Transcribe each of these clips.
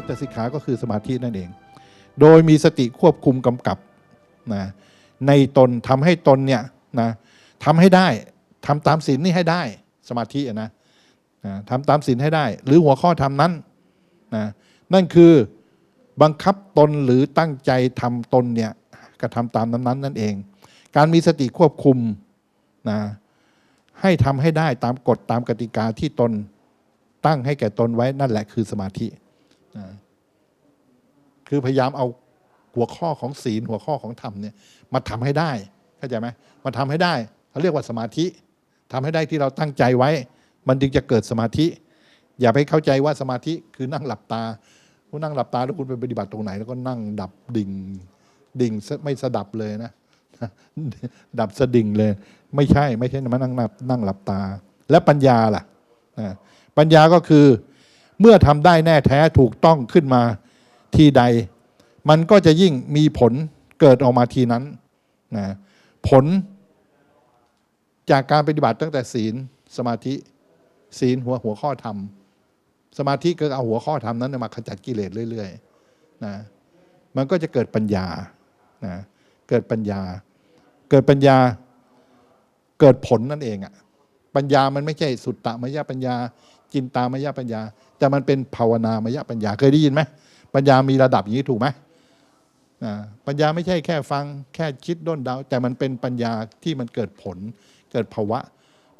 จิตสิกขาก็คือสมาธินั่นเอง โดยมีสติควบคุมกำกับนะในตนทำให้ตนเนี่ยนะทำให้ได้ทำตามศีลนี่ให้ได้สมาธินะนะทำตามศีลให้ได้ หรือหัวข้อธรรมนั้นนะนั่นคือบังคับตนหรือตั้งใจทำตนเนี่ยกระทำตามนั้นๆนั่นเอง การมีสติควบคุมนะให้ทำให้ได้ตามกฎตามกติกาที่ตนตั้งให้แก่ตนไว้นั่นแหละคือสมาธิ คือพยายามเอาหัวข้อของศีลหัวข้อของธรรมเนี่ยมาทำให้ได้เข้าใจไหมมาทำให้ได้เขาเรียกว่าสมาธิทำให้ได้ที่เราตั้งใจไว้ มันจึงจะเกิดสมาธิ อย่าไปเข้าใจว่าสมาธิคือนั่งหลับตาคุณนั่งหลับตาแล้วคุณไปปฏิบัติตรงไหน แล้วก็นั่งดับดิ่ง ดิ่งไม่สดับเลยนะ ดับสดิ่งเลย ไม่ใช่ไม่ใช่มานั่งหลับนั่งหลับตา และปัญญาล่ะปัญญาก็คือ เมื่อทำได้แน่แท้ถูกต้องขึ้นมาทีใด มันก็จะยิ่งมีผลเกิดออกมาทีนั้นนะผลจากการปฏิบัติตั้งแต่ศีลสมาธิศีลหัวหัวข้อธรรม สมาธิก็เอาหัวข้อธรรมนั้นมาขจัดกิเลสเรื่อยๆนะมันก็จะเกิดปัญญานะเกิดปัญญา เกิดปัญญาเกิดผลนั่นเองอะปัญญามันไม่ใช่สุตตะมยปัญญา จินตามยปัญญา แต่มันเป็นภาวนามยปัญญาเคยได้ยินไหมปัญญามีระดับอย่างนี้ถูกไหมปัญญาไม่ใช่แค่ฟังแค่คิดด้นเดาแต่มันเป็นปัญญาที่มันเกิดผล เกิดภาวะ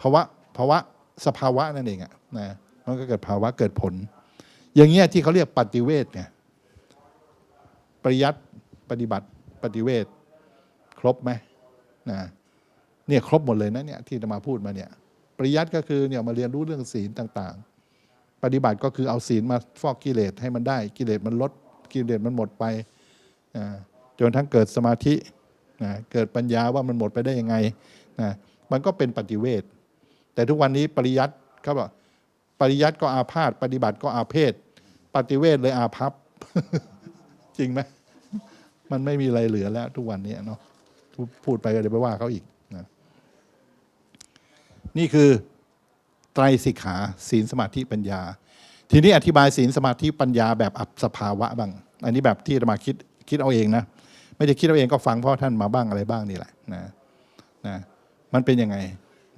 ภาวะภาวะสภาวะนั่นเองอะนะมันก็เกิดภาวะเกิดผล อย่างเงี้ยที่เขาเรียกปฏิเวทเนี่ยปริยัติปฏิบัติปฏิเวทครบไหมนะเนี่ยครบหมดเลยนะเนี่ยที่จะมาพูดมาเนี่ยปริยัติก็คือเนี่ยมาเรียนรู้เรื่องศีลต่าง ปฏิบัติก็คือเอาศีลมาฟอกกิเลสให้มันได้ กิเลสมันลดกิเลสมันหมดไปจนทั้งเกิดสมาธิเกิดปัญญาว่ามันหมดไปได้ยังไงมันก็เป็นปฏิเวทแต่ทุกวันนี้ปริยัติเขาบอกปริยัติก็อาพาธปฏิบัติก็อาเพศปฏิเวทเลยอาภัพจริงไหมมันไม่มีอะไรเหลือแล้ว ทุกวันนี้เนาะพูดพูดไปก็เดี๋ยวไปว่าเขาอีกนะนี่คือ ไตรสิกขาศีลสมาธิปัญญา ทีนี้อธิบายศีลสมาธิปัญญาแบบอับสภาวะบ้าง อันนี้แบบที่อามาคิดคิดเอาเองนะไม่ได้คิดเอาเองก็ฟังพ่อท่านมาบ้างอะไรบ้างนี่แหละนะนะมันเป็นยังไง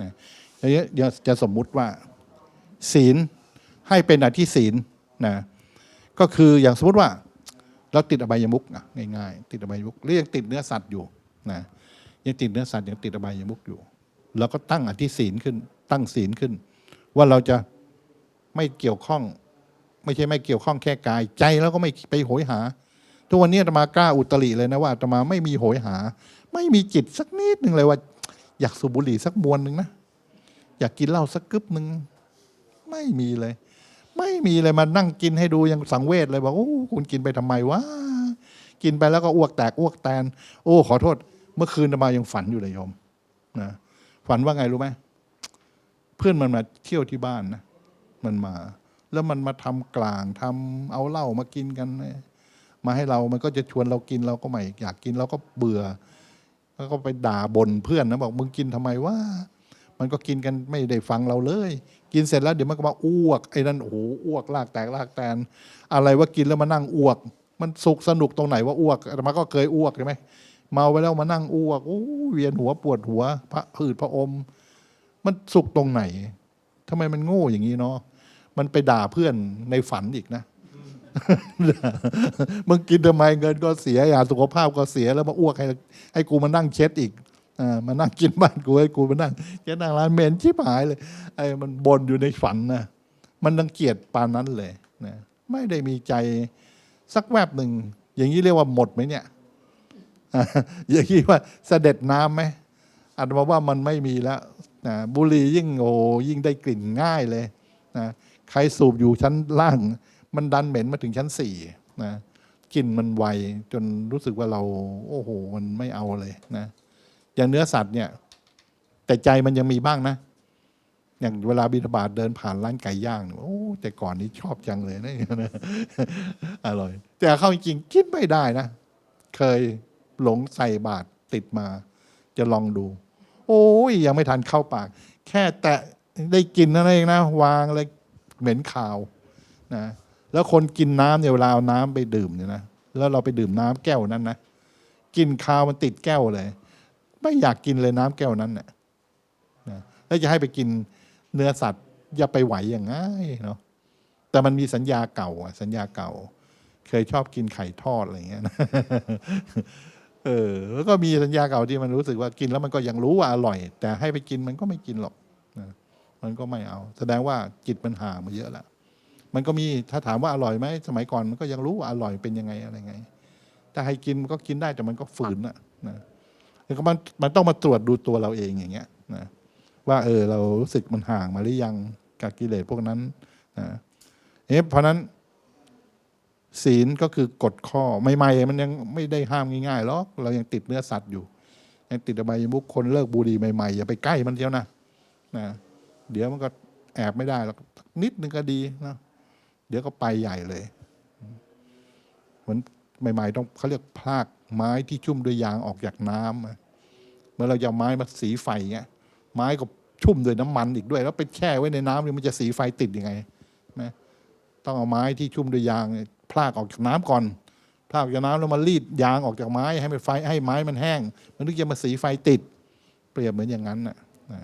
นะเดี๋ยวจะสมมุติว่า ศีลให้เป็นอธิศีลนะก็คืออย่างสมมติว่าเราติดอบายมุกนะง่ายๆ ติดอบายมุกหรือยังติดเนื้อสัตว์อยู่นะยังติดเนื้อสัตว์ยังติดอบายมุกอยู่เราก็ตั้งอธิศีลขึ้น ตั้งศีลขึ้น ว่าเราจะไม่เกี่ยวข้อง ไม่ใช่ไม่เกี่ยวข้องแค่กาย ใจแล้วก็ไม่ไปโหยหา ทุกวันนี้อาตมากล้าอุตริเลยนะว่าอาตมาไม่มีโหยหา ไม่มีจิตสักนิดหนึ่งเลยว่า อยากสูบบุหรี่สักมวนหนึ่งนะอยากกินเหล้าสักกึบหนึ่งไม่มีเลย ไม่มีเลยมานั่งกินให้ดูยังสังเวชเลยบอกโอ้คุณกินไปทำไมวะกินไปแล้วก็อ้วกแตกอ้วกแตน โอ้ ขอโทษ เมื่อคืนตมายังฝันอยู่เลยโยมนะฝันว่าไงรู้ไหม พื่อนมันมาเที่ยวที่บ้านนะมันมา แล้วมันมาทำกลางทำเอาเหล้ามากินกันนะมาให้เรามันก็จะชวนเรากินเราก็ไม่อยากกินเราก็เบื่อ แล้วก็ไปด่าบ่นเพื่อนนะบอกมึงกินทำไมวะมันก็กินกันไม่ได้ฟังเราเลย กินเสร็จแล้วเดี๋ยวมันก็มาอ้วกไอ้นั่นโอ้โหอ้วกลากแตกลากแตน อะไรว่ากินแล้วมานั่งอ้วก มันสุขสนุกตรงไหนว่าอ้วกอาตมาก็เคยอ้วกใช่ไหมเมาไปแล้วมานั่งอ้วกโอ้เวียนหัวปวดหัว พระผืดพระอม มันสุขตรงไหนทำไมมันโง่อย่างนี้เนาะมันไปด่าเพื่อนในฝันอีกนะมึงกินทำไมเงินก็เสียยาสุขภาพก็เสียแล้วมาอ้วกให้ให้กูมานั่งเช็ดอีกอ่ามานั่งกินบ้านกูให้กูมานั่งเช็ดนั่งร้านเหม็นชิบหายเลย ไอ้มันบนอยู่ในฝันนะมันรังเกียจปานนั้นเลยนะไม่ได้มีใจสักแวบหนึ่งอย่างนี้เรียกว่าหมดไหมเนี่ยอ่าอย่างนี้ว่าเสด็จน้ำไหมอาตมาว่ามันไม่มีแล้ว นะบุหรี่ยิ่งโอ้ยิ่งได้กลิ่นง่ายเลยนะใครสูบอยู่ชั้นล่าง มันดันเหม็นมาถึงชั้นสี่นะกลิ่นมันไวจนรู้สึกว่าเรา โอ้โห มันไม่เอาเลยนะอย่างเนื้อสัตว์เนี่ย แต่ใจมันยังมีบ้างนะ อย่างเวลาบิณฑบาตเดินผ่านร้านไก่ย่างโอ้แต่ก่อนนี้ชอบจังเลยนะอร่อย แต่เข้าจริงๆกินไม่ได้นะ เคยหลงใส่บาตรติดมา จะลองดู อ้ยยังไม่ทันเข้าปาก แค่แตะได้กินนั่นเองนะ วางเลยเหม็นข่าวนะแล้วคนกินน้ำเนี่ยเวลาเอาน้ำไปดื่มเนี่ยนะแล้วเราไปดื่มน้ำแก้วนั้นนะกินคาวมันติดแก้วเลย ไม่อยากกินเลยน้ำแก้วนั้นเน่ะนะแล้วจะให้ไปกินเนื้อสัตว์อย่าไปไหวอย่างง่ายเนาะแต่มันมีสัญญาเก่าอะสัญญาเก่า เคยชอบกินไข่ทอดอะไรอย่างเงี้ยนะ เออแล้วก็มีสัญญาเก่าที่มันรู้สึกว่ากินแล้วมันก็ยังรู้ว่าอร่อย แต่ให้ไปกินมันก็ไม่กินหรอกนะมันก็ไม่เอา แสดงว่าจิตมันห่างมาเยอะแล้วมันก็มีถ้าถามว่าอร่อยไหมสมัยก่อนมันก็ยังรู้ว่าอร่อยเป็นยังไงอะไรไงถ้าให้กินมันก็กินได้แต่มันก็ฝืนนะนะแล้วก็มันมันต้องมาตรวจดูตัวเราเองอย่างเงี้ยนะว่าเออเรารู้สึกมันห่างมาหรือยังกับกิเลสพวกนั้นนะเอ๊ะเพราะนั้น ศีลก็คือกฎข้อใหม่ๆมันยังไม่ได้ห้ามง่ายๆหรอกเรายังติดเนื้อสัตว์อยู่ยังติดอบายมุขคนเลิกบุหรี่ใหม่ๆอย่าไปใกล้มันเทียวนะนะเดี๋ยวมันก็แอบไม่ได้หรอกนิดนึงก็ดีนะเดี๋ยวก็ไปใหญ่เลยเหมือนใหม่ ๆ ต้องเขาเรียกพลากไม้ที่ชุ่มด้วยยางออกจากน้ำอะเมื่อเราจะเอาไม้มาสีไฟเงี้ยไม้ก็ชุ่มด้วยน้ำมันอีกด้วย แล้วไปแช่ไว้ในน้ำเนี่ยมันจะสีไฟติดยังไงนะต้องเอาไม้ที่ชุ่มด้วยยาง พลากออกจากน้ำก่อนพลากออกจากน้ำแล้วมารีดยางออกจากไม้ให้มันไฟให้ไม้มันแห้ง มันถึงจะมาสีไฟติด เปรียบเหมือนอย่างนั้นน่ะนะ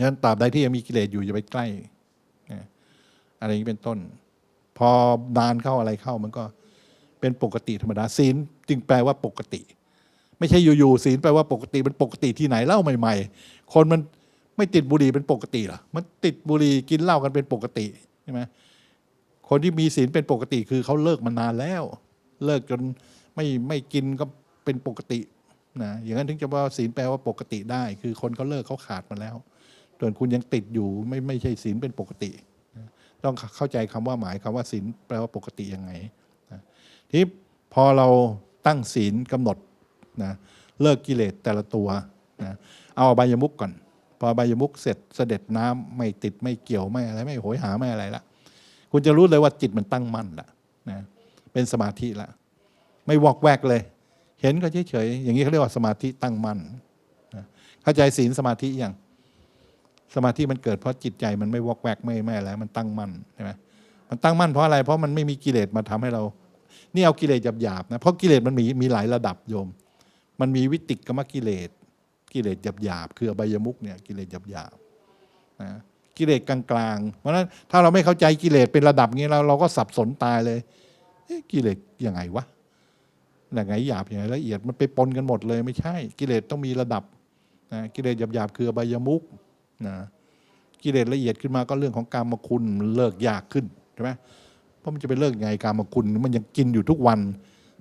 งั้นตราบใดที่ยังมีกิเลสอยู่อย่าไปใกล้อะไรอย่างนี้เป็นต้น พอนานเข้าอะไรเข้ามันก็เป็นปกติธรรมดาศีลจึงแปลว่าปกติ ไม่ใช่อยู่ๆศีลแปลว่าปกติมันปกติที่ไหนเล่าใหม่ ๆ คนมันไม่ติดบุหรี่เป็นปกติเหรอมันติดบุหรี่กินเหล้ากันเป็นปกติใช่ไหม คนที่มีศีลเป็นปกติคือเขาเลิกมานานแล้ว เลิกจนไม่ไม่กินก็เป็นปกตินะอย่างนั้นถึงจะว่าศีลแปลว่าปกติได้ คือคนเขาเลิกเขาขาดมาแล้วส่วนคุณยังติดอยู่ไม่ไม่ใช่ศีลเป็นปกตินะต้องเข้าใจคำว่าหมายคำว่าศีลแปลว่าปกติยังไงนะทีนี้พอเราตั้งศีลกำหนดนะเลิกกิเลสแต่ละตัวนะเอาอบายมุกก่อน พออบายมุกเสร็จเสด็จน้ำไม่ติดไม่เกี่ยวไม่อะไรไม่โหยหาไม่อะไรละ คุณจะรู้เลยว่าจิตมันตั้งมั่นละนะเป็นสมาธิละไม่วอกแวกเลย เห็นก็เฉยๆอย่างนี้เขาเรียกว่าสมาธิตั้งมั่นนะเข้าใจศีลสมาธิอย่างสมาธิมันเกิดเพราะจิตใจมันไม่วอกแวกไม่ไม่อะไรมันตั้งมั่นใช่ไหมมันตั้งมั่นเพราะอะไร เพราะมันไม่มีกิเลสมาทำให้เรานี่เอากิเลสหยาบๆนะเพราะกิเลสมันมีมีหลายระดับโยม มันมีวิติกรรมกิเลส กิเลสหยาบๆคืออบายมุกเนี่ยกิเลสหยาบๆนะ กิเลสกลางๆ เพราะนั้นถ้าเราไม่เข้าใจกิเลสเป็นระดับนี้เราเราก็สับสนตายเลยเกิเลสยังไงวะยังไงหยาบยังไงละเอียดมันไปปนกันหมดเลยไม่ใช่ กิเลสต้องมีระดับนะกิเลสหยาบๆคืออบายมุกนะกิเลสละเอียดขึ้นมาก็เรื่องของการมคุณเลิกยากขึ้นใช่ไหมเพราะมันจะไปเลิกไงการมคุณมันยังกินอยู่ทุกวัน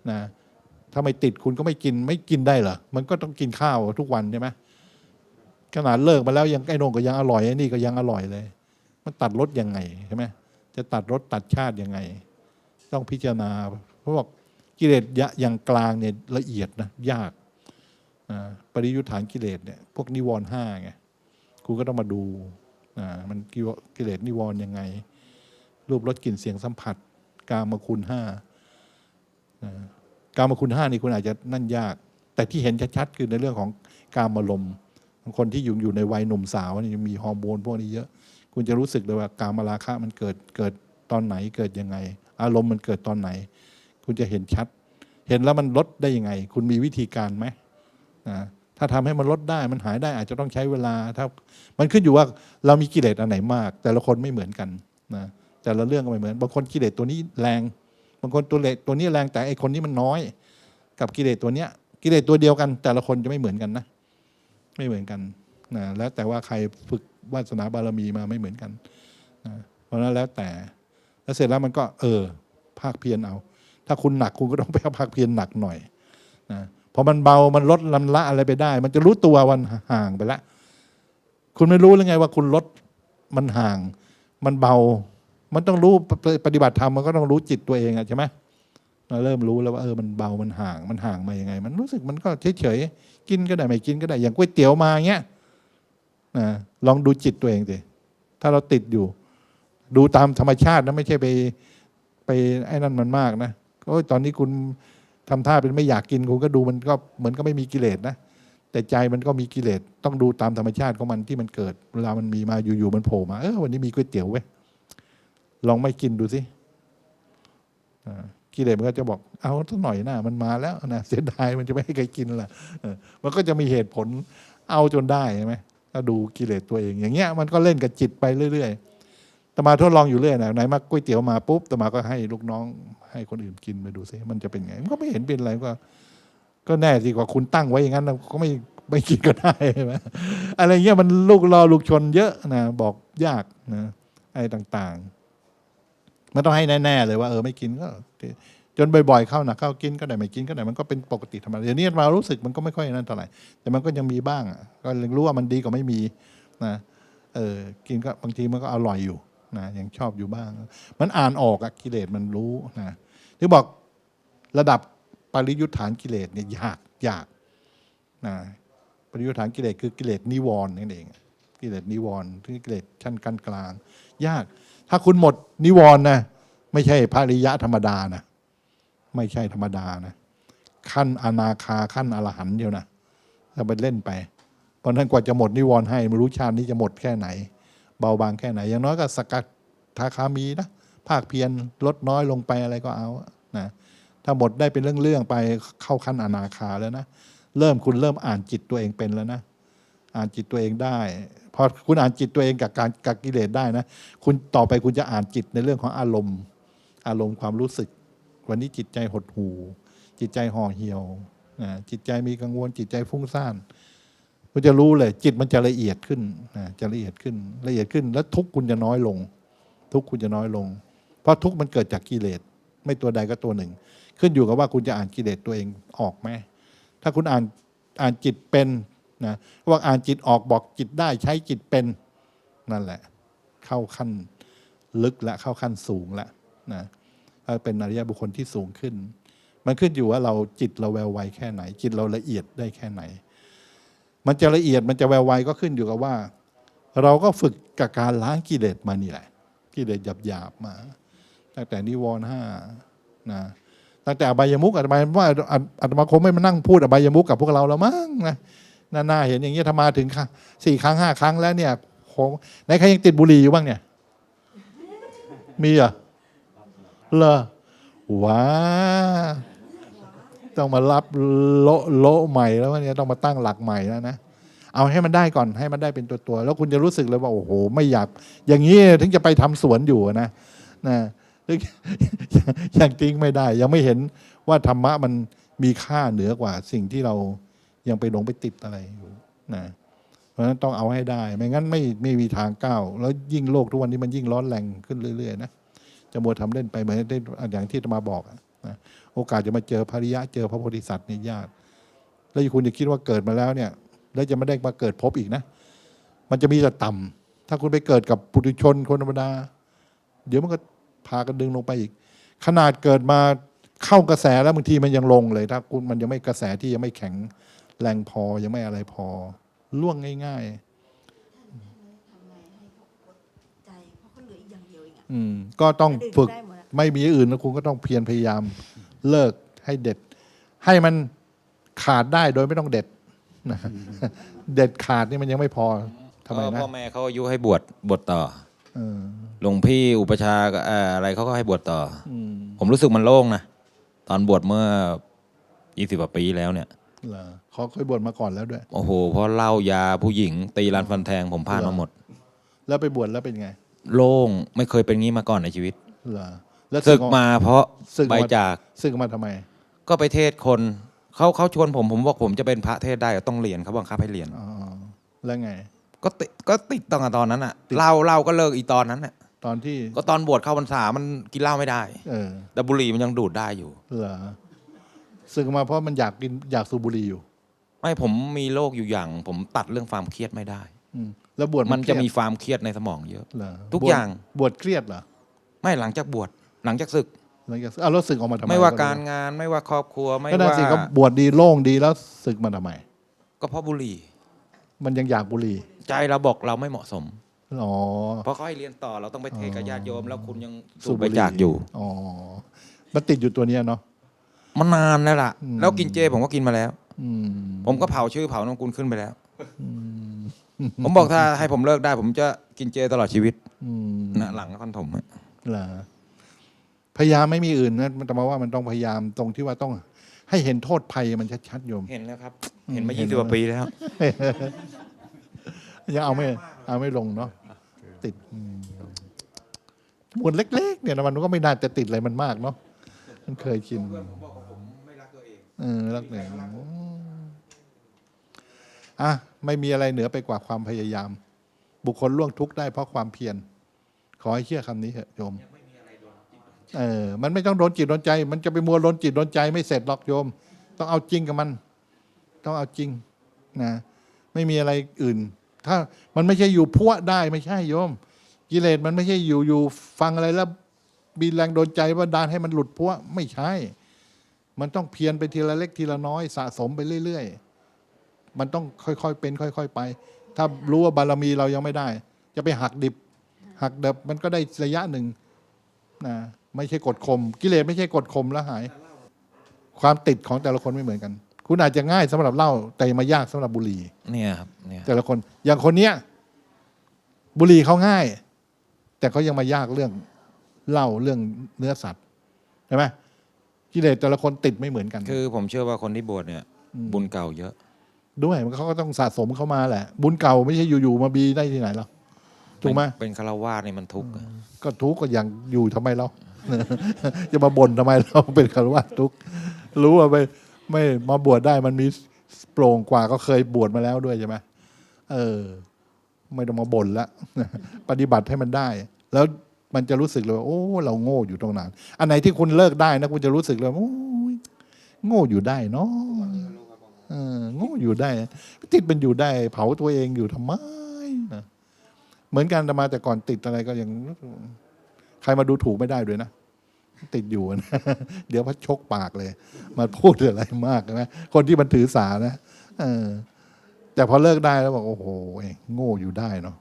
นะถ้าไม่ติดคุณก็ไม่กินไม่กินได้เหรอมันก็ต้องกินข้าวทุกวันใช่ไหม ขนาดเลิกมาแล้วยังไอ้นนก็ยังอร่อยไอ้นี่ก็ยังอร่อยเลย มันตัดรสยังไงใช่ไหมจะตัดรสตัดชาติยังไง ต้องพิจารณาเพราะว่ากิเลสยะอย่างกลางเนี่ยละเอียดนะยากอ่าปริยุทธานกิเลสเนี่ยพวกนิวรณ์ห้าไงคุณก็ต้องมาดูอ่ามันกิวกิเลสนิวรณ์ยังไง รูปรสกลิ่นเสียงสัมผัส กามคุณห้ากามคุณห้านี่คุณอาจจะนั่นยาก แต่ที่เห็นชัดๆคือในเรื่องของกามอารมณ์ คนที่อยู่อยู่ในวัยหนุ่มสาวนี่มีฮอร์โมนพวกนี้เยอะ คุณจะรู้สึกเลยว่าการมาราคะมันเกิดเกิดตอนไหนเกิดยังไง อารมณ์มันเกิดตอนไหน คุณจะเห็นชัด เห็นแล้วมันลดได้ยังไง คุณมีวิธีการไหมนะถ้าทำให้มันลดได้มันหายได้อาจจะต้องใช้เวลาถ้ามันขึ้นอยู่ว่าเรามีกิเลสอันไหนมาก แต่ละคนไม่เหมือนกันนะแต่ละเรื่องก็ไม่เหมือน บางคนกิเลสตัวนี้แรง บางคนตัวเลสตัวนี้แรงแต่ไอคนนี้มันน้อย กับกิเลสตัวเนี้ยกิเลสตัวเดียวกัน แต่ละคนจะไม่เหมือนกันนะ ไม่เหมือนกันนะแล้วแต่ว่าใครฝึกวาสนาบารมีมาไม่เหมือนกันนะเพราะนั้นแล้วแต่แล้วเสร็จแล้วมันก็เออภาคเพียรเอา ถ้าคุณหนักคุณก็ต้องไปเอาภาคเพียรหนักหน่อยนะพอมันเบามันลดลำละอะไรไปได้ มันจะรู้ตัววันห่างไปละ คุณไม่รู้หรือไงว่าคุณลดมันห่าง มันเบา มันต้องรู้ปฏิบัติธรรมมันก็ต้องรู้จิตตัวเองอะใช่ไหม เราเริ่มรู้แล้วว่าเออมันเบามันห่างมันห่างมายังไง มันรู้สึกมันก็เฉยๆกินก็ได้ไม่กินก็ได้อย่างก๋วยเตี๋ยวมาเงี้ยนะลองดูจิตตัวเองสิถ้าเราติดอยู่ ดูตามธรรมชาตินะไม่ใช่ไปไปไอ้นั่นมันมากนะโอ้ยตอนนี้คุณทำท่าเป็นไม่อยากกินคุณก็ดูมันก็เหมือนก็ไม่มีกิเลสนะแต่ใจมันก็มีกิเลสต้องดูตามธรรมชาติของมันที่มันเกิด เวลามันมีมาอยู่ๆมันโผล่มาเออวันนี้มีก๋วยเตี๋ยวเว้ยลองไม่กินดูสิ กิเลสมันก็จะบอกเอาสักหน่อยนะมันมาแล้วนะเสียดายมันจะไม่ให้ใครกินล่ะมันก็จะมีเหตุผลเอาจนได้ใช่ไหมก็ดูกิเลสตัวเอง อย่างเงี้ยมันก็เล่นกับจิตไปเรื่อยๆตมาทดลองอยู่เรื่อยนะไหนมาก๋วยเตี๋ยวมาปุ๊บตมาก็ให้ลูกน้อง ให้คนอื่นกินไปดูซิมันจะเป็นไง มันก็ไม่เห็นเป็นอะไรก็ก็แน่สิกว่าคุณตั้งไว้อย่างนั้นก็ไม่ไม่กินก็ได้ใช่ไหมอะไรเงี้ยมันลูกรอลูกชนเยอะนะบอกยากนะอะไรต่าง ๆ มันต้องให้แน่ ๆ เลยว่าเออไม่กินก็จนบ่อยๆเข้านะเข้ากินก็ได้ไม่กินก็ได้มันก็เป็นปกติธรรมดาเดี๋ยวนี้มารู้สึกมันก็ไม่ค่อยนั่นเท่าไหร่แต่มันก็ยังมีบ้างก็เลยรู้ว่ามันดีกว่าไม่มีนะเออกินก็บางทีมันก็อร่อยอยู่นะยังชอบอยู่บ้าง มันอ่านออกอะกิเลสมันรู้นะที่บอกระดับปริยุทธฐานกิเลสเนี่ยยากยากนะปริยุทธฐานกิเลสคือกิเลสนิวรณ์นั่นเองกิเลสนิวรณ์คือกิเลสชั้นกลางกลางยาก ถ้าคุณหมดนิวรณ์นะ ไม่ใช่พระริยะธรรมดานะ ไม่ใช่ธรรมดานะ ขั้นอนาคาขั้นอรหันต์เดียวนะถ้าไปเล่นไป เพราะฉะนั้นกว่าจะหมดนิวรณ์ให้ไม่รู้ชาตินี้จะหมดแค่ไหน เบาบางแค่ไหน อย่างน้อยก็สกัดทาคามีนะ ภาคเพียรลดน้อยลงไปอะไรก็เอานะถ้าหมดได้เป็นเรื่องๆไปเข้าขั้นอนาคาแล้วนะ เริ่มคุณเริ่มอ่านจิตตัวเองเป็นแล้วนะ อ่านจิตตัวเองได้พอคุณอ่านจิตตัวเองกับการกับกิเลสได้นะ คุณต่อไปคุณจะอ่านจิตในเรื่องของอารมณ์ อารมณ์ความรู้สึก วันนี้จิตใจหดหู่จิตใจห่อเหี่ยวนะจิตใจมีกังวลจิตใจฟุ้งซ่านคุณจะรู้เลย จิตมันจะละเอียดขึ้นนะจะละเอียดขึ้น ละเอียดขึ้น แล้วทุกคุณจะน้อยลง ทุกคุณจะน้อยลง เพราะทุกมันเกิดจากกิเลสไม่ตัวใดก็ตัวหนึ่ง ขึ้นอยู่กับว่าคุณจะอ่านกิเลสตัวเองออกไหมถ้าคุณอ่านอ่านจิตเป็น นะว่าอ่านจิตออกบอกจิตได้ใช้จิตเป็นนั่นแหละ เข้าขั้นลึกและเข้าขั้นสูงแล้วนะเป็นอริยบุคคลที่สูงขึ้น มันขึ้นอยู่ว่าเราจิตเราแววไวแค่ไหน จิตเราละเอียดได้แค่ไหน มันจะละเอียดมันจะแววไวก็ขึ้นอยู่กับว่า เราก็ฝึกกับการล้างกิเลสมานี่แหละกิเลสหยาบๆมา ตั้งแต่นิวรณ์ห้านะตั้งแต่อบายมุกอาตมาว่าอาอาตมาคงไม่มานั่งพูดอบายมุกกับพวกเราแล้วมั้งนะ น่าเห็นอย่างนี้ยถ้ามาถึงสี่ครั้งห้าครั้งแล้วเนี่ยคงไหนใครยังติดบุหรี่อยู่บ้างเนี่ย มีเหรอเหรอว้าต้องมารับโลโละใหม่แล้วเนี่ยต้องมาตั้งหลักใหม่แล้วนะเอาให้มันได้ก่อนให้มันได้เป็นตัวตัวๆแล้วคุณจะรู้สึกเลยว่าโอ้โห ไม่อยาก อย่างนี้ถึงจะไปทำสวนอยู่นะนะถึงยังทิ้งไม่ได้ ยังไม่เห็นว่าธรรมะมันมีค่าเหนือกว่าสิ่งที่เรา ยังไปหลงไปติดอะไรอยู่นะเพราะฉะนั้นต้องเอาให้ได้ ไม่งั้นไม่ไม่มีทางก้าวแล้วยิ่งโลกทุกวันนี้มันยิ่งร้อนแรงขึ้นเรื่อยๆนะจะมัวทำเล่นไปเหมือนได้อย่างที่มาบอกนะโอกาสจะมาเจอพระริยะเจอพระโพธิสัตว์นี่ยากแล้วคุณจะคิดว่าเกิดมาแล้วเนี่ย แล้วจะไม่ได้มาเกิดพบอีกนะ มันจะมีแต่ต่ำถ้าคุณไปเกิดกับปุถุชนคนธรรมดา เดี๋ยวมันก็พากันดึงลงไปอีก ขนาดเกิดมาเข้ากระแสแล้วบางทีมันยังลงเลย ถ้าคุณมันยังไม่กระแสที่ยังไม่แข็ง แรงพอยังไม่อะไรพอ ล่วงง่ายทำไงให้เขาอดใจเพราะเขาเหลืออีกอย่างเดียวเองอะๆอืม ก็ต้องนอื่นฝึกได้หมดอะไม่มีอื่นแล้วคุณก็ต้องเพียรพยายาม เลิกให้เด็ด ให้มันขาดได้โดยไม่ต้องเด็ดนะเด็ดขาดนี่มันยังไม่พอทำไมก็นะพ่อแม่เขาอายุให้บวชบวชต่อเออหลวงพี่อุปชฌาย์ก็เอ่ออะไรเขาก็ให้บวชต่ออืมผมรู้สึกมันโล่งนะ ตอนบวชเมื่อ20กว่าปีแล้วเนี่ย เหรอเขาเคยบวชมาก่อนแล้วด้วย โอ้โหเพราะเหล้ายาผู้หญิง ตีรันฟันแทงผมผ่านมาหมด แล้วไปบวชแล้วเป็นไงโล่งไม่เคยเป็นงี้มาก่อนในชีวิตเหรอแล้วศึกออมาเพราะศึกใบมาจากศึกมาทำไม ก็ไปเทศคนเขาเขาชวนผมผมบอกผมจะเป็นพระเทศได้ก็ต้องเรียนเขาบังคับให้เรียนอ๋อแล้วไง ก็ติดก็ติดตั้งแต่ตอนนั้นอะเหล้าเหล้าก็เลิกอีตอนนั้นอะตอนที่ก็ตอนบวชเข้าพรรษามันกินเหล้าไม่ได้เออแต่บุหรี่มันยังดูดได้อยู่เหรอศึกมาเพราะมันอยากกินอยากสูบบุหรี่อยู่ ไม่ผมมีโรคอยู่อย่าง ผมตัดเรื่องความเครียดไม่ได้ อืมแล้วบวชมันจะมีเครียดความเครียดในสมองเยอะ เหรอทุกบวชอย่าง บวชเครียดเหรอไม่หลังจากบวชหลังจากศึก หลังจากเอาแล้วศึกออกมาทำไมไม่ว่าการงานไม่ว่าครอบครัวไม่ก็นั่นว่าสิก็บวชดีโล่งดีแล้วศึกมาทำไม ก็เพราะบุหรี่ มันยังอยากบุหรี่ใจเราบอกเราไม่เหมาะสม อ๋อ เพราะเขาให้เรียนต่อเราต้องไปเทศกับญาติโยม แล้วคุณยังสูสูบบบุไปหรี่จากอยู่ อ๋อ มันติดอยู่ตัวเนี้ยเนาะ มันนานแล้วล่ะอืมแล้วกินเจผมก็กินมาแล้วอืม ผมก็เผาชื่อเผานามกุลขึ้นไปแล้ว ผมบอกถ้าให้ผมเลิกได้ ผมจะกินเจตลอดชีวิตอืมนะหลังนครถมอะเหรอพพยายามไม่มีอื่นนะมันแต่มาว่ามันต้องพยายามตรงที่ว่าต้อง ให้เห็นโทษภัยมันชัดๆโยม เห็นแล้วครับอืมเห็นมาเห็นยี่สิบกว่าปีแล้วยังเอาไม่ เอาไม่ลงเนาะติดอืมมวลเล็ก ๆ เนี่ยนะมันก็ไม่น่าจะติดอะไรมันมากเนาะมันเคยชินบอกว่าผมไม่รักตัวเองเออรักหนึ่งอะไม่มีอะไรเหนือไปกว่าความพยายาม บุคคลล่วงทุกข์ได้เพราะความเพียรขอให้เชื่อคำนี้เถอะโยมเออมันไม่ต้องโดนจิตโดนใจ มันจะไปมัวโดนจิตโดนใจไม่เสร็จหรอกโยม ต้องเอาจริงกับมัน ต้องเอาจริงนะไม่มีอะไรอื่น ถ้ามันไม่ใช่อยู่พัวได้ไม่ใช่โยม กิเลสมันไม่ใช่อยู่อยู่ฟังอะไรแล้วมีแรงโดนใจว่าดานให้มันหลุดพัวไม่ใช่ มันต้องเพียรไปทีละเล็กทีละน้อยสะสมไปเรื่อย ๆ มันต้องค่อยๆเป็น ค่อย ๆ ไป ถ้ารู้ว่าบารมีเรายังไม่ได้ จะไปหักดิบ หักดิบมันก็ได้ระยะหนึ่งนะไม่ใช่กดข่มกิเลสไม่ใช่กดข่มแล้วหาย ความติดของแต่ละคนไม่เหมือนกัน คุณอาจจะง่ายสำหรับเหล้าแต่มายากสำหรับบุหรี่เนี่ยครับเนี่ยแต่ละคนอย่างคนเนี้ยบุหรี่เขาง่าย แต่เขายังมายากเรื่องเหล้าเรื่องเนื้อสัตว์ใช่ไหมกิเลสแต่ละคนติดไม่เหมือนกัน คือ ผมเชื่อว่าคนที่บวชเนี่ยมบุญเก่าเยอะ ด้วยมันเขาก็ต้องสะสมเข้ามาแหละ บุญเก่าไม่ใช่อยู่ๆมาบีได้ที่ไหนหรอกถูกไหมเป็นเป็นคารวาสนี่มันทุกข์อะก็ทุกข์ก็อย่างอยู่ทำไมเรา จะมาบ่นทำไมเราเป็นคารวะทุกข์รู้ว่าไม่ไม่มาบวชได้มันมีโปร่งกว่าก็เคยบวชมาแล้วด้วยใช่ไหมเออ ไม่ต้องมาบ่นละ ปฏิบัติให้มันได้ แล้วมันจะรู้สึกเลยว่าโอ้ เราโง่อยู่ตรงนั้นอันไหนที่คุณเลิกได้นะคุณจะรู้สึกเลยว่าโอ้ยโง่อยู่ได้เนาะเออ โง่อยู่ได้ติดมันอยู่ได้ เผาตัวเองอยู่ทำไมนะเหมือนกันแต่มาแต่ก่อนติดอะไรก็ยังใครมาดูถูกไม่ได้ด้วยนะติดอยู่นะเดี๋ยวพัดชกปากเลยมาพูดอะไรมากนะคนที่มันถือสานะเออ แต่พอเลิกได้แล้วบอกโอ้โหโง่อยู่ได้เนาะ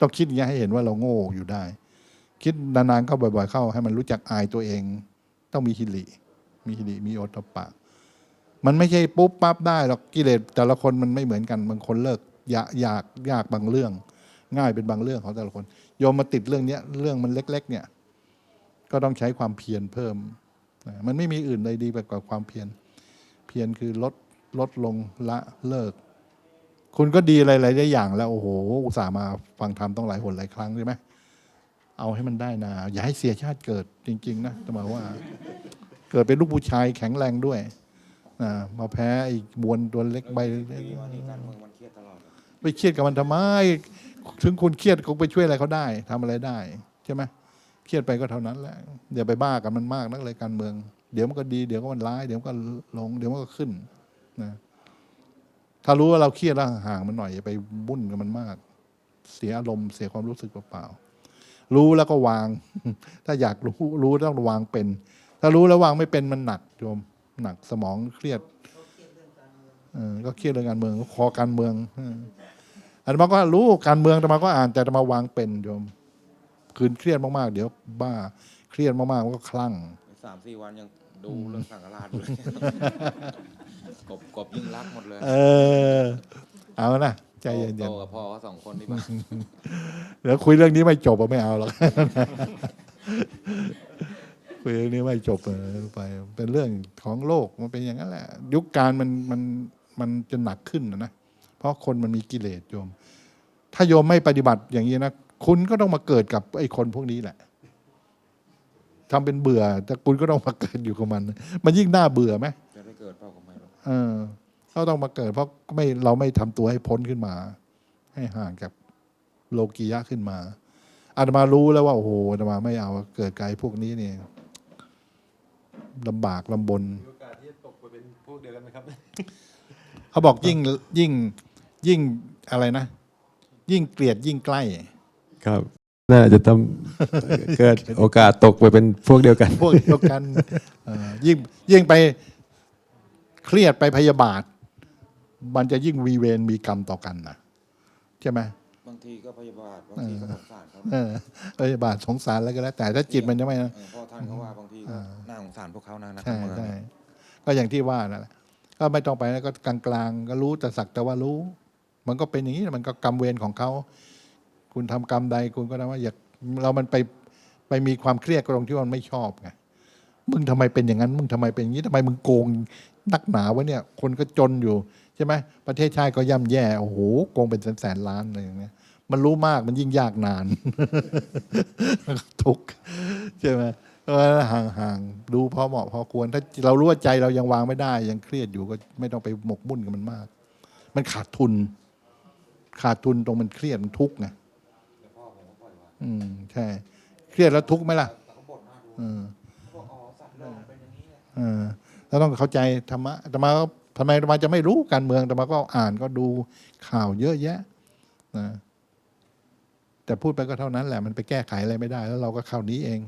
ต้องคิดอย่างนี้ให้เห็นว่าเราโง่อยู่ได้ คิดนานๆเข้าบ่อย ๆ เข้า ให้มันรู้จักอายตัวเอง ต้องมีฮิริมีฮิริมีโอตปะ มันไม่ใช่ปุ๊บปั๊บได้หรอกกิเลสแต่ละคนมันไม่เหมือนกันบางคนเลิกอยากอยากยากบางเรื่อง ง่ายเป็นบางเรื่องของแต่ละคนโยมมาติดเรื่องเนี้ยเรื่องมันเล็ก ๆ เนี่ย ก็ต้องใช้ความเพียรเพิ่ม มันไม่มีอื่นใดดีไปกว่าความเพียรเพียรคือลดลดลงละเลิก คุณก็ดีอะไรหลายๆอย่างแล้วโอ้โหอุตส่าห์มาฟังธรรมต้องหลายหนหลายครั้งใช่ไหมเอาให้มันได้นะอย่าให้เสียชาติเกิดจริง ๆ นะจะมาว่า เกิดเป็นลูกผู้ชายแข็งแรงด้วย นะมาแพ้ไอ้บวนตัวเล็กใบปีวันนี้การเมืองมันเครียดตลอดไปเครียดกับมันทำไม ถึงคุณเครียดคุณไปช่วยอะไรเขาได้ทำอะไรได้ใช่ไหมเครียดไปก็เท่านั้นแหละอย่าไปบ้ากับมันมากนักเลยการเมือง เดี๋ยวมันก็ดีเดี๋ยวก็มันร้าย เดี๋ยวมันก็ลง เดี๋ยวมันก็ขึ้นนะถ้ารู้ว่าเราเครียดแล้วห่างๆมันหน่อยอย่าไปบุ่นกับมันมาก เสียอารมณ์เสียความรู้สึกเปล่าๆรู้แล้วก็วาง ถ้าอยากรู้รู้ต้องวางเป็น ถ้ารู้แล้ววางไม่เป็นมันหนักโยม หนักสมองเครียดเออก็เครียดเรื่องการเมืองคอการเมืองเอออาตมาก็รู้การเมืองอาตมาก็อ่านแต่อาตมาวางเป็นโยม คืนเครียดมากๆ เดี๋ยวบ้าเครียดมากๆมันก็คลั่งสามสี่วันยังดูเรื่องสังฆราชอยู่เลยกบกบยิ่งรักหมดเลย เออ เอานะใจเย็โตนกับพ่อเขาสองคนที่บ้านๆเดี๋ยวคุยเรื่องนี้ไม่จบอะไม่เอาหรอก คุยเรื่องนี้ไม่จบเลยไป เป็นเรื่องของโลกมันเป็นอย่างนั้นแหละ ยุคการมันมันมันจะหนักขึ้นนะนะเพราะคนมันมีกิเลสโยม ถ้าโยมไม่ปฏิบัติอย่างนี้นะคุณก็ต้องมาเกิดกับไอ้คนพวกนี้แหละทำเป็นเบื่อ แต่คุณก็ต้องมาเกิดอยู่กับมัน มันยิ่งน่าเบื่อไหมจะได้เกิดเปล่าก็ไม่รู้เออเขาต้องมาเกิด เพราะไม่เราไม่ทำตัวให้พ้นขึ้นมา ให้ห่างกับโลกียะขึ้นมาอาตมารู้แล้วว่าโอ้โหอาตมาไม่เอาเกิดไกลพวกนี้เนี่ย ลำบากลำบนมีโอกาสที่จะตกไปเป็นพวกเดียวกันไหมครับ เขาบอกยิ่งยิ่งยิ่งอะไรนะ ยิ่งเกลียดยิ่งใกล้ ครับ น่าจะต้องเกิดโอกาสตกไปเป็นพวกเดียวกัน พวกเดียวกันเออยิ่งยิ่งไปเครียดไปพยาบาท มันจะยิ่งวีเวรมีกรรมต่อกันนะใช่ไหม บางทีก็พยาบาทบางทีก็สงสารเขาเออพยาบาทสงสารแล้วก็แล้ว แต่ถ้าจิตมันยังไม่นะเออพ่อท่านเขาว่าบางทีก็น่าสงสารพวกเขานะนักใช่การเมืองใช่ก็อย่างที่ว่านั่นแหละก็ไม่ต้องไปแล้วก็กลางๆก็รู้แต่สักแต่ว่ารู้ มันก็เป็นอย่างนี้มันก็กรรมเวรของเขาคุณทำกรรมใดคุณก็ได้ว่าอยากเรามันไปไปมีความเครียดก็ตรงที่ว่ามันไม่ชอบไงมึงทำไมเป็นอย่างนั้น มึงทำไมเป็นอย่างนี้ทำไมมึงโกงนักหนาวะเนี่ย คนก็จนอยู่ ใช่ไหมประเทศชาติก็ย่ำแย่โอ้โหโกงเป็นแสนๆล้านอะไรอย่างเงี้ยมันรู้มากมันยิ่งยากนานทุกใช่ไหมเออห่างๆดูพอเหมาะพอควร ถ้าเรารู้ว่าใจเรายังวางไม่ได้ ยังเครียดอยู่ก็ไม่ต้องไปหมกมุ่นกับมันมาก มันขาดทุน ขาดทุนตรงมันเครียดมันทุกข์ไงอืมใช่ เครียดแล้วทุกข์ไหมล่ะออเออแล้วต้องเข้าใจธรรมะธรรมะก็ ทำไมธรรมะจะไม่รู้การเมืองธรรมะก็อ่านก็ดูข่าวเยอะแยะนะแต่พูดไปก็เท่านั้นแหละมันไปแก้ไขอะไรไม่ได้ แล้วเราก็เข้านี้เอง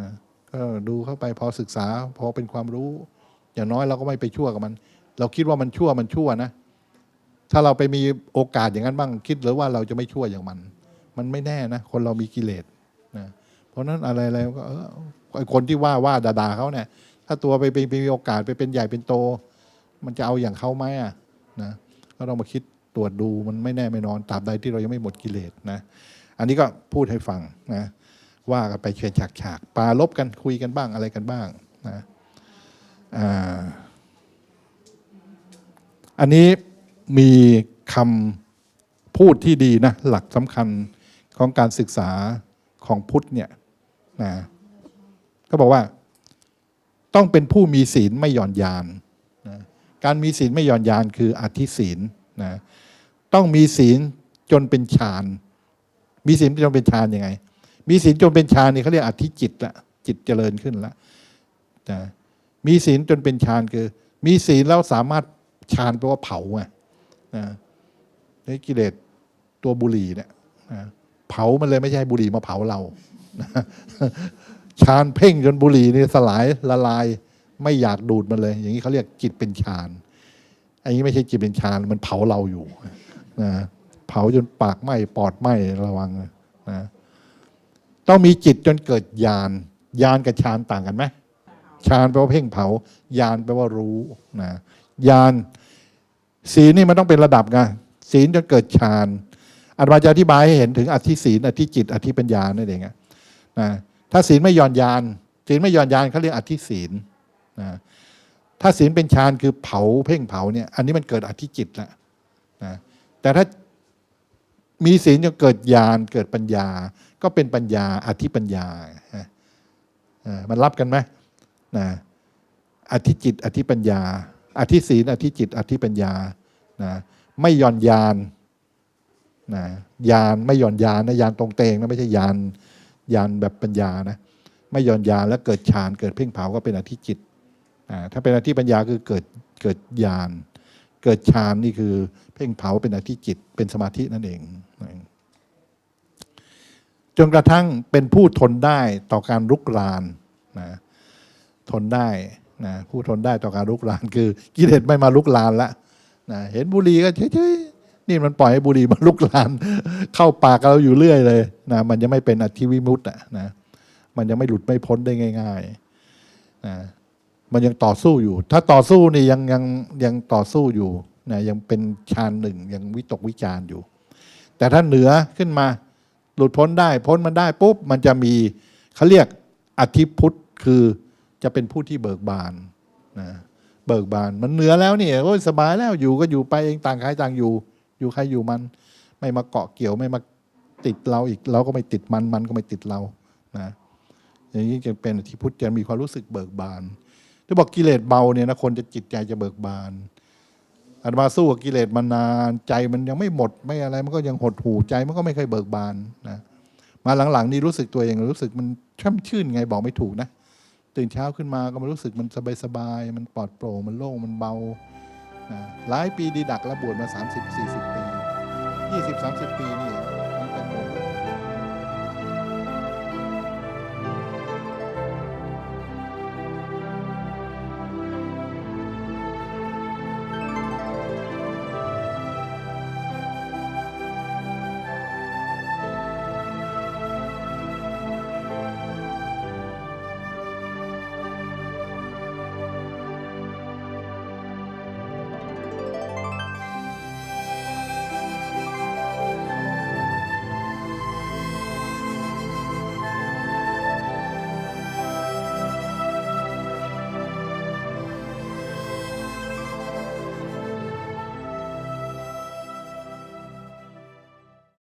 นะก็ดูเข้าไปพอศึกษา พอเป็นความรู้ อย่างน้อยเราก็ไม่ไปชั่วกับมัน เราคิดว่ามันชั่วมันชั่วนะ ถ้าเราไปมีโอกาสอย่างนั้นบ้างคิดหรือว่าเราจะไม่ชั่วอย่างมัน มันไม่แน่นะ คนเรามีกิเลสนะเพราะนั้นอะไรอะไรก็เออคนที่ว่าว่าด่าๆเขาเนี่ยถ้าตัวไปไปมีโอกาสไปเป็นใหญ่เป็นโต มันจะเอาอย่างเขาไหมอะนะก็ต้องมาคิดตรวจดูมันไม่แน่ไม่นอนตราบใดที่เรายังไม่หมดกิเลสนะ อันนี้ก็พูดให้ฟังนะว่ากันไปเชียร์ฉากๆปาลบกันคุยกันบ้างอะไรกันบ้างนะอันนี้มีคำพูดที่ดีนะหลักสำคัญของการศึกษาของพุทธเนี่ยนะก็บอกว่า ต้องเป็นผู้มีศีลไม่หย่อนยาน การมีศีลไม่หย่อนยานคืออธิศีลนะต้องมีศีลจนเป็นฌานมีศีลจนเป็นฌานยังไง มีศีลจนเป็นฌานนี่เขาเรียกอธิจิตละจิตเจริญขึ้นละนะมีศีลจนเป็นฌานคือ มีศีลแล้วสามารถฌานแปลว่าเผาไงนะนี่กิเลสตัวบุหรี่เนี่ยนะเผามันเลยไม่ใช่บุหรี่มาเผาเรานะฌานเพ่งจนบุหรี่นี่สลายละลาย ไม่อยากดูดมันเลย อย่างนี้เขาเรียกจิตเป็นฌานอันนี้ไม่ใช่จิตเป็นฌานมันเผาเราอยู่นะเผาจนปากไหม้ปอดไหม้ระวังนะต้องมีจิตจนเกิดญาณญาณกับฌานต่างกันไหมฌานแปลว่าเพ่งเผาญาณแปลว่ารู้นะญาณศีลนี่มันต้องเป็นระดับไงศีลจนเกิดฌานอาตมาจะอธิบายให้เห็นถึงอธิศีลอธิจิต อธิปัญญานั่นเองนะถ้าศีลไม่ย่อนญาณศีลไม่ย่อนญาณเขาเรียกอธิศีล นะถ้าศีลเป็นฌานคือเผาเพ่งเผาเนี่ย อันนี้มันเกิดอธิจิตแล้วนะแต่ถ้ามีศีลจนเกิดญาณเกิดปัญญา ก็เป็นปัญญาอธิปัญญาอมันรับกันไหมนะอธิจิต อธิปัญญา อธิศีลอธิจิต อธิปัญญานะไม่ย่อนยานนะยานไม่ย่อนยานนะยานตรงเตงนะไม่ใช่ยานยานแบบปัญญานะไม่ย่อนยานแล้วเกิดฌานเกิดเพ่งเผาก็เป็นอธิจิต ถ้าเป็นอธิปัญญาคือเกิดเกิดญาณเกิดฌานนี่คือ เพ่งเผาเป็นอธิจิตเป็นสมาธินั่นเองจนกระทั่งเป็นผู้ทนได้ต่อการรุกรานนะทนได้นะผู้ทนได้ต่อการรุกราน คือกิเลสไม่มาลุกลานละนะเห็นบุรีก็เฉยๆนี่มันปล่อยให้บุรีมาลุกลาน เข้าปากเราอยู่เรื่อยเลยนะมันยังไม่เป็นอธิวิมุตต์นะมันยังไม่หลุดไม่พ้นได้ง่าย ๆนะ มันยังต่อสู้อยู่ ถ้าต่อสู้นี่ยังยังยังต่อสู้อยู่นะยังเป็นฌานหนึ่งยังวิตกวิจารณ์อยู่ แต่ถ้าเหนือขึ้นมาหลุดพ้นได้ พ้นมันได้ปุ๊บมันจะมีเขาเรียกอธิพุทธคือจะเป็นผู้ที่เบิกบานนะเบิกบานมันเหนือแล้วนี่โอ้ยสบายแล้วอยู่ก็อยู่ไปเองต่างใครต่างอยู่ อยู่ใครอยู่มัน ไม่มาเกาะเกี่ยวไม่มาติดเราอีกเราก็ไม่ติดมันมันก็ไม่ติดเรานะอย่างนี้จะเป็นอธิพุทธจะมีความรู้สึกเบิกบาน ถ้าบอกกิเลสเบาเนี่ยนะคนจะจิตใจจะเบิกบานอาตมาสู้กับกิเลสมานานใจมันยังไม่หมดไม่อะไร มันก็ยังหดหู่ใจมันก็ไม่เคยเบิกบานนะมาหลังๆ นี่รู้สึกตัวเองรู้สึกมันช่ำชื่นไงบอกไม่ถูกนะตื่นเช้าขึ้นมาก็มันรู้สึกมันสบายๆมันปลอดโปร่งมันโล่งมันเบานะหลายปีดีดักแล้วบวชมา 30 40 ปี 20 30 ปีนี่